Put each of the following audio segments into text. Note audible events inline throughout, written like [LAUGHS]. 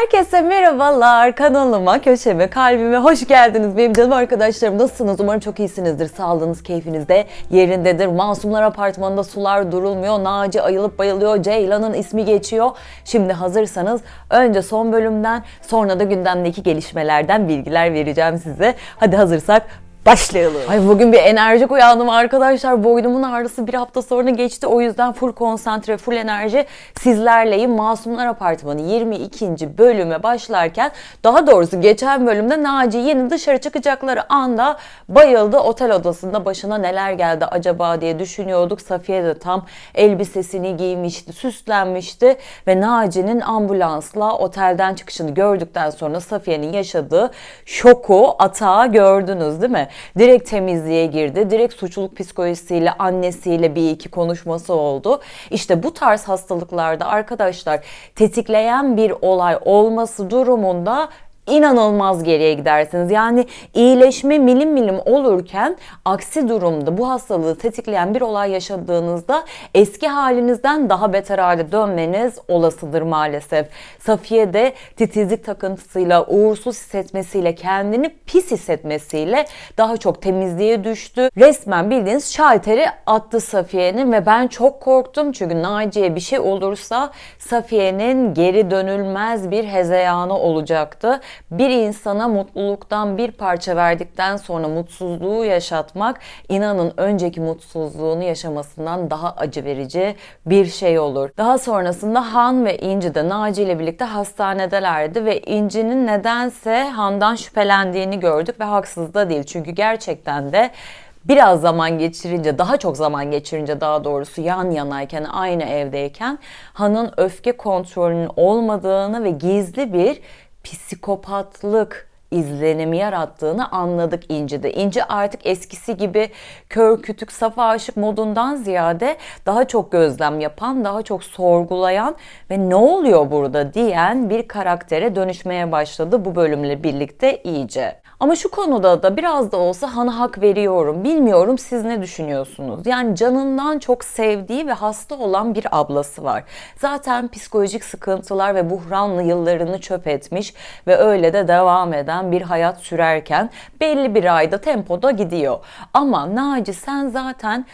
Herkese merhabalar kanalıma, köşeme, kalbime hoş geldiniz benim canım arkadaşlarım. Nasılsınız? Umarım çok iyisinizdir. Sağlığınız, keyfiniz de yerindedir. Masumlar Apartmanı'nda sular durulmuyor. Naci ayılıp bayılıyor. Ceylan'ın ismi geçiyor. Şimdi hazırsanız önce son bölümden sonra da gündemdeki gelişmelerden bilgiler vereceğim size. Hadi hazırsak Başlayalım. Ay bugün bir enerjik uyandım arkadaşlar. Boynumun ağrısı bir hafta sonra geçti. O yüzden full konsantre, full enerji sizlerleyim. Masumlar Apartmanı 22. bölüme başlarken daha doğrusu geçen bölümde Naci yeni dışarı çıkacakları anda bayıldı. Otel odasında başına neler geldi acaba diye düşünüyorduk. Safiye de tam elbisesini giymişti, süslenmişti ve Naci'nin ambulansla otelden çıkışını gördükten sonra Safiye'nin yaşadığı şoku, atağı gördünüz değil mi? Direkt temizliğe girdi. Direkt suçluluk psikolojisiyle annesiyle bir iki konuşması oldu. İşte bu tarz hastalıklarda arkadaşlar tetikleyen bir olay olması durumunda inanılmaz geriye gidersiniz. Yani iyileşme milim milim olurken aksi durumda bu hastalığı tetikleyen bir olay yaşadığınızda eski halinizden daha beter hale dönmeniz olasıdır maalesef. Safiye de titizlik takıntısıyla, uğursuz hissetmesiyle, kendini pis hissetmesiyle daha çok temizliğe düştü. Resmen bildiğiniz şalteri attı Safiye'nin ve ben çok korktum çünkü Naciye bir şey olursa Safiye'nin geri dönülmez bir hezeyanı olacaktı bir insana mutluluktan bir parça verdikten sonra mutsuzluğu yaşatmak inanın önceki mutsuzluğunu yaşamasından daha acı verici bir şey olur. Daha sonrasında Han ve İnci de Naci ile birlikte hastanedelerdi ve İnci'nin nedense Han'dan şüphelendiğini gördük ve haksız da değil. Çünkü gerçekten de biraz zaman geçirince, daha çok zaman geçirince daha doğrusu yan yanayken, aynı evdeyken Han'ın öfke kontrolünün olmadığını ve gizli bir psikopatlık izlenimi yarattığını anladık İnci'de. İnci artık eskisi gibi kör kütük saf aşık modundan ziyade daha çok gözlem yapan, daha çok sorgulayan ve ne oluyor burada diyen bir karaktere dönüşmeye başladı bu bölümle birlikte iyice. Ama şu konuda da biraz da olsa Han'a hak veriyorum. Bilmiyorum siz ne düşünüyorsunuz? Yani canından çok sevdiği ve hasta olan bir ablası var. Zaten psikolojik sıkıntılar ve buhranlı yıllarını çöp etmiş ve öyle de devam eden bir hayat sürerken belli bir ayda tempoda gidiyor. Ama Naci sen zaten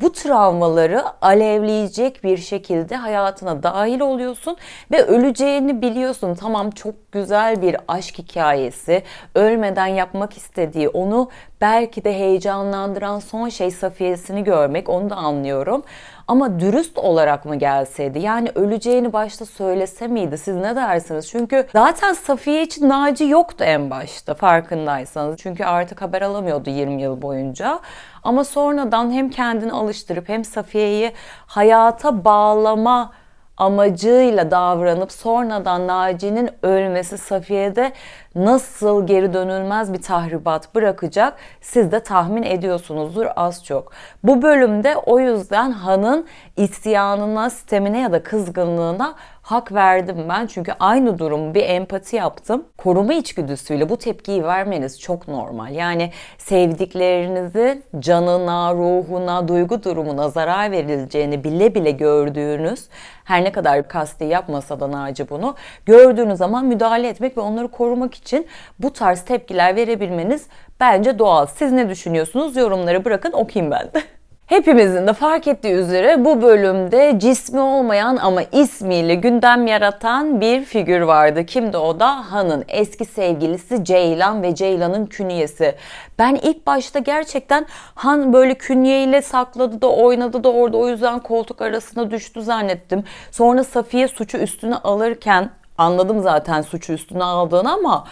bu travmaları alevleyecek bir şekilde hayatına dahil oluyorsun ve öleceğini biliyorsun. Tamam çok güzel bir aşk hikayesi. Ölmeden yapmak istediği, onu belki de heyecanlandıran son şey Safiye'sini görmek. Onu da anlıyorum. Ama dürüst olarak mı gelseydi? Yani öleceğini başta söylese miydi? Siz ne dersiniz? Çünkü zaten Safiye için Naci yoktu en başta farkındaysanız. Çünkü artık haber alamıyordu 20 yıl boyunca. Ama sonradan hem kendini alıştırıp hem Safiye'yi hayata bağlama amacıyla davranıp sonradan Naci'nin ölmesi Safiye'de nasıl geri dönülmez bir tahribat bırakacak siz de tahmin ediyorsunuzdur az çok. Bu bölümde o yüzden Han'ın isyanına, sistemine ya da kızgınlığına hak verdim ben. Çünkü aynı durum bir empati yaptım. Koruma içgüdüsüyle bu tepkiyi vermeniz çok normal. Yani sevdiklerinizi canına, ruhuna, duygu durumuna zarar verileceğini bile bile gördüğünüz her ne kadar kasti yapmasa da Naci bunu gördüğünüz zaman müdahale etmek ve onları korumak için bu tarz tepkiler verebilmeniz bence doğal. Siz ne düşünüyorsunuz? Yorumları bırakın okuyayım ben de. [LAUGHS] Hepimizin de fark ettiği üzere bu bölümde cismi olmayan ama ismiyle gündem yaratan bir figür vardı. Kimdi o da? Han'ın eski sevgilisi Ceylan ve Ceylan'ın künyesi. Ben ilk başta gerçekten Han böyle künyeyle sakladı da oynadı da orada o yüzden koltuk arasına düştü zannettim. Sonra Safiye suçu üstüne alırken anladım zaten suçu üstüne aldığını ama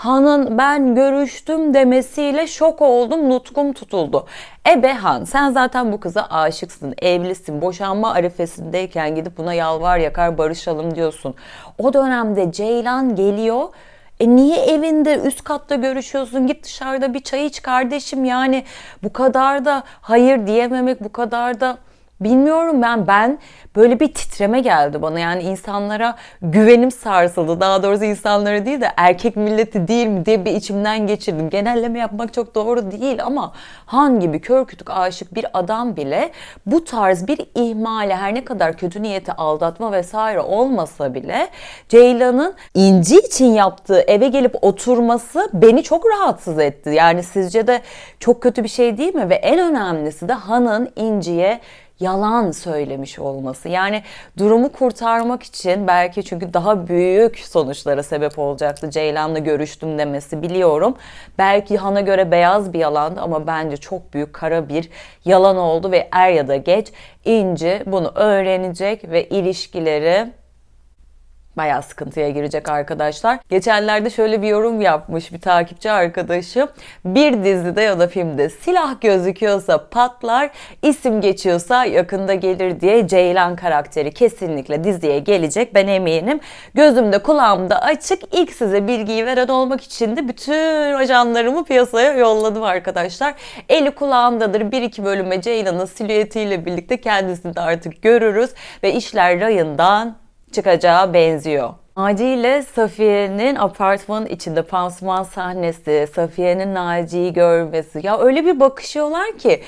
Han'ın ben görüştüm demesiyle şok oldum, nutkum tutuldu. Ebe Han sen zaten bu kıza aşıksın, evlisin, boşanma arifesindeyken gidip buna yalvar yakar barışalım diyorsun. O dönemde Ceylan geliyor e niye evinde üst katta görüşüyorsun? Git dışarıda bir çay iç kardeşim yani. Bu kadar da hayır diyememek, bu kadar da Bilmiyorum ben ben böyle bir titreme geldi bana. Yani insanlara güvenim sarsıldı. Daha doğrusu insanlara değil de erkek milleti değil mi diye bir içimden geçirdim. Genelleme yapmak çok doğru değil ama Han gibi kör aşık bir adam bile bu tarz bir ihmale her ne kadar kötü niyeti aldatma vesaire olmasa bile Ceylan'ın İnci için yaptığı eve gelip oturması beni çok rahatsız etti. Yani sizce de çok kötü bir şey değil mi? Ve en önemlisi de Han'ın İnci'ye yalan söylemiş olması. Yani durumu kurtarmak için belki çünkü daha büyük sonuçlara sebep olacaktı Ceylan'la görüştüm demesi biliyorum. Belki Han'a göre beyaz bir yalandı ama bence çok büyük kara bir yalan oldu ve er ya da geç İnci bunu öğrenecek ve ilişkileri bayağı sıkıntıya girecek arkadaşlar. Geçenlerde şöyle bir yorum yapmış bir takipçi arkadaşım. Bir dizide ya da filmde silah gözüküyorsa patlar, isim geçiyorsa yakında gelir diye Ceylan karakteri kesinlikle diziye gelecek. Ben eminim. Gözümde kulağımda açık. İlk size bilgiyi veren olmak için de bütün ajanlarımı piyasaya yolladım arkadaşlar. Eli kulağındadır. Bir iki bölüme Ceylan'ın silüetiyle birlikte kendisini de artık görürüz. Ve işler rayından çıkacağı benziyor. Naci ile Safiye'nin apartmanın içinde pansuman sahnesi, Safiye'nin Naci'yi görmesi. Ya öyle bir bakışıyorlar ki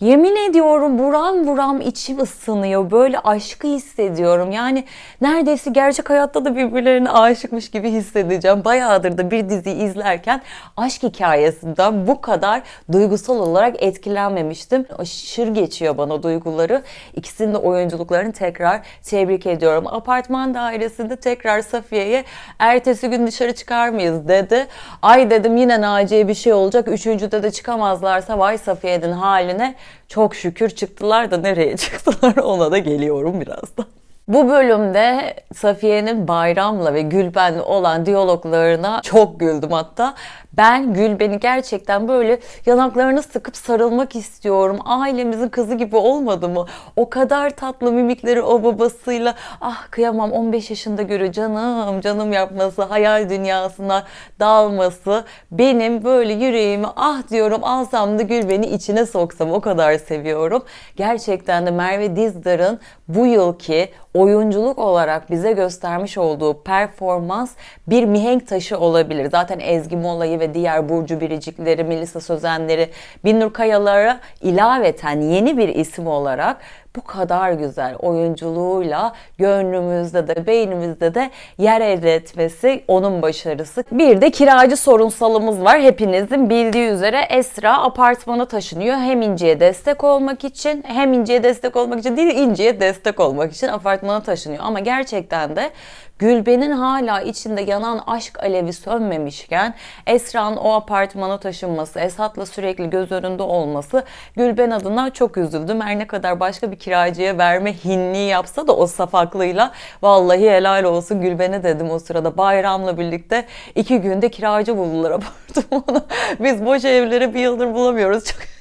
Yemin ediyorum buram buram içim ısınıyor. Böyle aşkı hissediyorum. Yani neredeyse gerçek hayatta da birbirlerine aşıkmış gibi hissedeceğim. Bayağıdır da bir dizi izlerken aşk hikayesinden bu kadar duygusal olarak etkilenmemiştim. Aşırı geçiyor bana duyguları. İkisinin de oyunculuklarını tekrar tebrik ediyorum. Apartman dairesinde tekrar Safiye'ye ertesi gün dışarı çıkar mıyız dedi. Ay dedim yine Naciye bir şey olacak. Üçüncüde de çıkamazlarsa vay Safiye'nin haline. Çok şükür çıktılar da nereye [LAUGHS] çıktılar ona da geliyorum birazdan. Bu bölümde Safiye'nin Bayram'la ve Gülben'le olan diyaloglarına çok güldüm hatta. Ben Gülben'i gerçekten böyle yanaklarını sıkıp sarılmak istiyorum. Ailemizin kızı gibi olmadı mı? O kadar tatlı mimikleri o babasıyla. Ah kıyamam 15 yaşında göre canım canım yapması, hayal dünyasına dalması. Benim böyle yüreğimi ah diyorum alsam da Gülben'i içine soksam o kadar seviyorum. Gerçekten de Merve Dizdar'ın bu yılki oyunculuk olarak bize göstermiş olduğu performans bir mihenk taşı olabilir. Zaten Ezgi Mola'yı ve diğer Burcu Biricikleri, Melisa Sözenleri, Binnur Kayalar'a ilaveten yeni bir isim olarak bu kadar güzel oyunculuğuyla gönlümüzde de beynimizde de yer elde etmesi onun başarısı. Bir de kiracı sorunsalımız var. Hepinizin bildiği üzere Esra apartmana taşınıyor. Hem İnci'ye destek olmak için hem İnci'ye destek olmak için değil İnci'ye destek olmak için apartmana taşınıyor. Ama gerçekten de Gülben'in hala içinde yanan aşk alevi sönmemişken Esra'nın o apartmana taşınması, Esat'la sürekli göz önünde olması Gülben adına çok üzüldüm. Her ne kadar başka bir kiracıya verme hinliği yapsa da o safaklığıyla vallahi helal olsun Gülben'e dedim o sırada bayramla birlikte iki günde kiracı buldular [LAUGHS] apartmanı. Biz boş evleri bir yıldır bulamıyoruz. Çok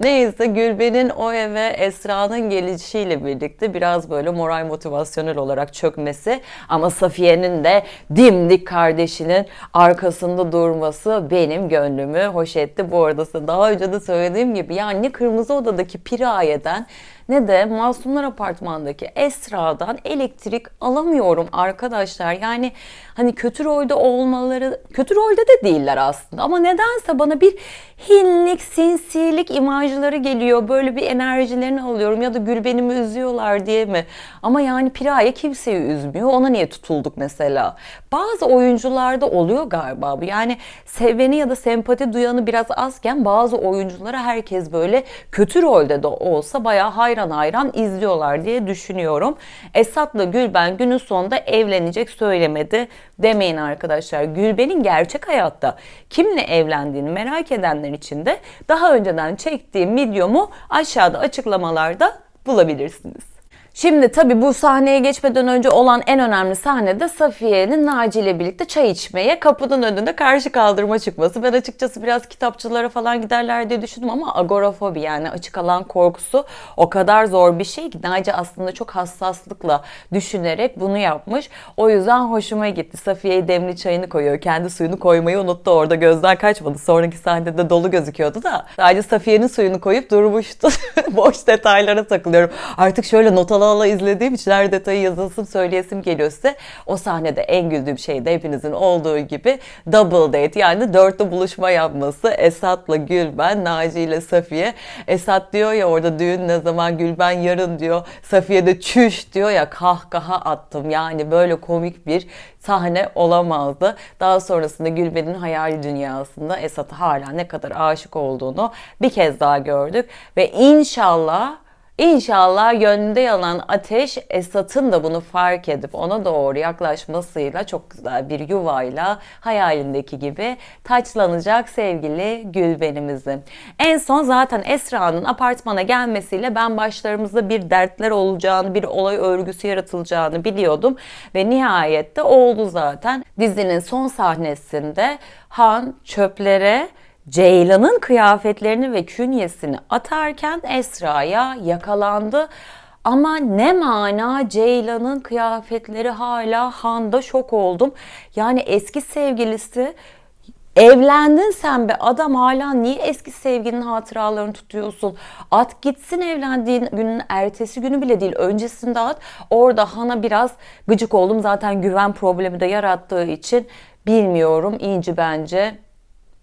Neyse Gülben'in o eve Esra'nın gelişiyle birlikte biraz böyle moral motivasyonel olarak çökmesi ama Safiye'nin de dimdik kardeşinin arkasında durması benim gönlümü hoş etti. Bu arada daha önce de söylediğim gibi yani ne Kırmızı Oda'daki Piraye'den ne de Masumlar Apartmanı'ndaki Esra'dan elektrik alamıyorum arkadaşlar. Yani hani kötü rolde olmaları, kötü rolde de değiller aslında ama nedense bana bir hinlik, sinsilik imajları geliyor. Böyle bir enerjilerini alıyorum ya da Gülbenimi üzüyorlar diye mi? Ama yani Piraye kimseyi üzmüyor. Ona niye tutulduk mesela? Bazı oyuncularda oluyor galiba bu. Yani seveni ya da sempati duyanı biraz azken bazı oyunculara herkes böyle kötü rolde de olsa bayağı hayran hayran izliyorlar diye düşünüyorum. Esat'la Gülben günün sonunda evlenecek söylemedi demeyin arkadaşlar. Gülben'in gerçek hayatta kimle evlendiğini merak edenler için de daha önceden çektiğim videomu aşağıda açıklamalarda bulabilirsiniz. Şimdi tabii bu sahneye geçmeden önce olan en önemli sahne de Safiye'nin Naci ile birlikte çay içmeye kapının önünde karşı kaldırıma çıkması. Ben açıkçası biraz kitapçılara falan giderler diye düşündüm ama agorafobi yani açık alan korkusu o kadar zor bir şey ki Naci aslında çok hassaslıkla düşünerek bunu yapmış. O yüzden hoşuma gitti. Safiye'ye demli çayını koyuyor. Kendi suyunu koymayı unuttu orada gözden kaçmadı. Sonraki sahnede dolu gözüküyordu da. Sadece Safiye'nin suyunu koyup durmuştu. [LAUGHS] Boş detaylara takılıyorum. Artık şöyle not ala ala izlediğim için her detayı yazılsın söyleyesim geliyor size. O sahnede en güldüğüm şey de hepinizin olduğu gibi double date yani dörtlü buluşma yapması. Esat'la Gülben, Naci ile Safiye. Esat diyor ya orada düğün ne zaman Gülben yarın diyor. Safiye de çüş diyor ya kahkaha attım. Yani böyle komik bir sahne olamazdı. Daha sonrasında Gülben'in hayali dünyasında Esat'a hala ne kadar aşık olduğunu bir kez daha gördük. Ve inşallah İnşallah gönlünde yanan ateş Esat'ın da bunu fark edip ona doğru yaklaşmasıyla çok güzel bir yuvayla hayalindeki gibi taçlanacak sevgili Gülben'imizin. En son zaten Esra'nın apartmana gelmesiyle ben başlarımızda bir dertler olacağını, bir olay örgüsü yaratılacağını biliyordum ve nihayet de oldu zaten. Dizinin son sahnesinde Han çöplere Ceylan'ın kıyafetlerini ve künyesini atarken Esra'ya yakalandı. Ama ne mana Ceylan'ın kıyafetleri hala Han'da şok oldum. Yani eski sevgilisi Evlendin sen be adam hala niye eski sevgilinin hatıralarını tutuyorsun? At gitsin evlendiğin günün ertesi günü bile değil öncesinde at. Orada Han'a biraz gıcık oldum zaten güven problemi de yarattığı için bilmiyorum İnci bence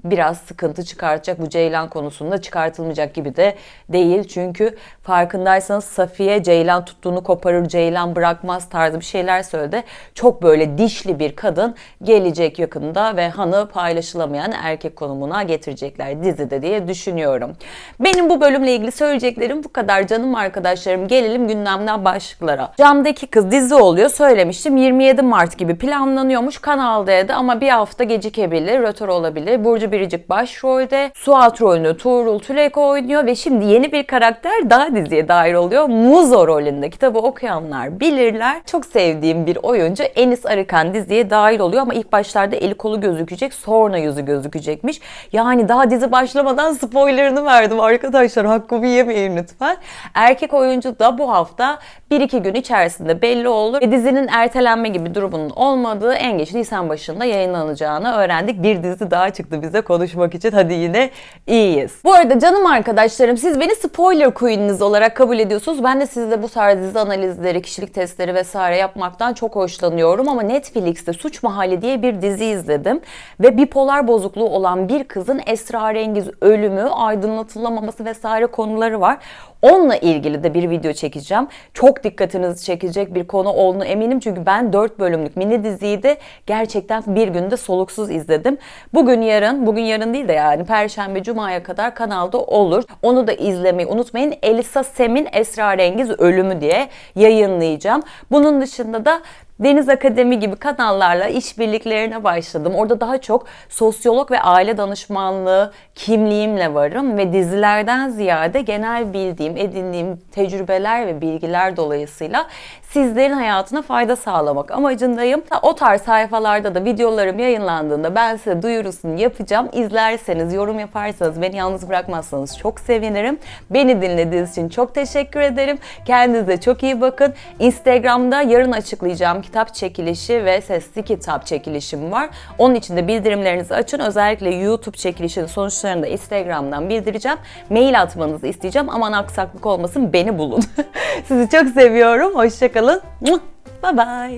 biraz sıkıntı çıkartacak bu Ceylan konusunda çıkartılmayacak gibi de değil. Çünkü farkındaysanız Safiye Ceylan tuttuğunu koparır, Ceylan bırakmaz tarzı bir şeyler söyledi. Çok böyle dişli bir kadın gelecek yakında ve hanı paylaşılamayan erkek konumuna getirecekler dizide diye düşünüyorum. Benim bu bölümle ilgili söyleyeceklerim bu kadar canım arkadaşlarım. Gelelim gündemden başlıklara. Camdaki kız dizi oluyor söylemiştim. 27 Mart gibi planlanıyormuş Kanal D'de ama bir hafta gecikebilir, rötor olabilir. Burcu Biricik başrolde. Suat rolünü Tuğrul Tülek oynuyor ve şimdi yeni bir karakter daha diziye dahil oluyor. Muzo rolünde. Kitabı okuyanlar bilirler. Çok sevdiğim bir oyuncu Enis Arıkan diziye dahil oluyor ama ilk başlarda eli kolu gözükecek sonra yüzü gözükecekmiş. Yani daha dizi başlamadan spoilerını verdim arkadaşlar. Hakkımı yemeyin lütfen. Erkek oyuncu da bu hafta 1-2 gün içerisinde belli olur. Ve dizinin ertelenme gibi durumunun olmadığı en geç Nisan başında yayınlanacağını öğrendik. Bir dizi daha çıktı bize konuşmak için. Hadi yine iyiyiz. Bu arada canım arkadaşlarım siz beni spoiler queen'iniz olarak kabul ediyorsunuz. Ben de sizle bu tarz dizi analizleri, kişilik testleri vesaire yapmaktan çok hoşlanıyorum. Ama Netflix'te Suç Mahalli diye bir dizi izledim. Ve bipolar bozukluğu olan bir kızın esrarengiz ölümü, aydınlatılamaması vesaire konuları var. Onunla ilgili de bir video çekeceğim. Çok dikkatinizi çekecek bir konu olduğunu eminim. Çünkü ben 4 bölümlük mini diziyi de gerçekten bir günde soluksuz izledim. Bugün yarın, bugün yarın değil de yani Perşembe Cuma'ya kadar kanalda olur. Onu da izlemeyi unutmayın. Elisa Sem'in Esrarengiz Ölümü diye yayınlayacağım. Bunun dışında da Deniz Akademi gibi kanallarla işbirliklerine başladım. Orada daha çok sosyolog ve aile danışmanlığı kimliğimle varım ve dizilerden ziyade genel bildiğim, edindiğim tecrübeler ve bilgiler dolayısıyla sizlerin hayatına fayda sağlamak amacındayım. O tarz sayfalarda da videolarım yayınlandığında ben size duyurusunu yapacağım. İzlerseniz, yorum yaparsanız, beni yalnız bırakmazsanız çok sevinirim. Beni dinlediğiniz için çok teşekkür ederim. Kendinize çok iyi bakın. Instagram'da yarın açıklayacağım kitap çekilişi ve sesli kitap çekilişim var. Onun için de bildirimlerinizi açın. Özellikle YouTube çekilişinin sonuçlarını da Instagram'dan bildireceğim. Mail atmanızı isteyeceğim. Aman aksaklık olmasın beni bulun. [LAUGHS] Sizi çok seviyorum. Hoşçakalın. Bye bye.